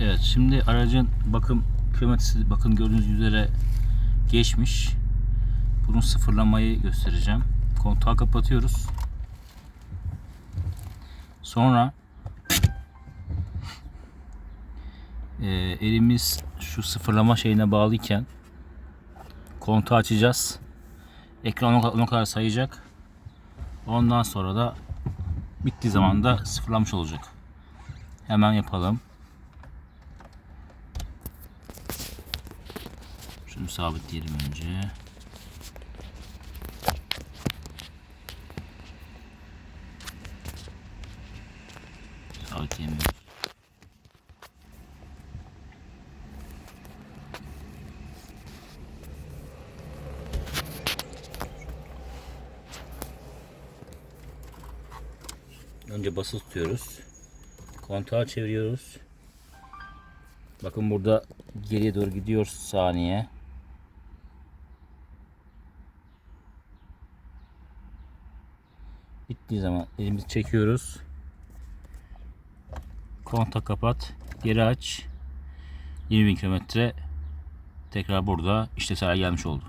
Evet şimdi aracın bakım kilometresi bakın gördüğünüz üzere geçmiş. Bunun sıfırlamayı göstereceğim. Kontağı kapatıyoruz. Sonra e, elimiz şu sıfırlama şeyine bağlıyken kontağı açacağız. Ekran ona kadar sayacak. Ondan sonra da bittiği zaman da sıfırlamış olacak. Hemen yapalım. Şunu sabitleyelim önce. Sabitleyemiyoruz. Önce basılı tutuyoruz. Kontağı çeviriyoruz. Bakın burada geriye doğru gidiyor saniye. Bittiği zaman elimizi çekiyoruz. Kontak kapat. Geri aç. 20.000 kilometre tekrar burada işlevsel hale gelmiş oldu.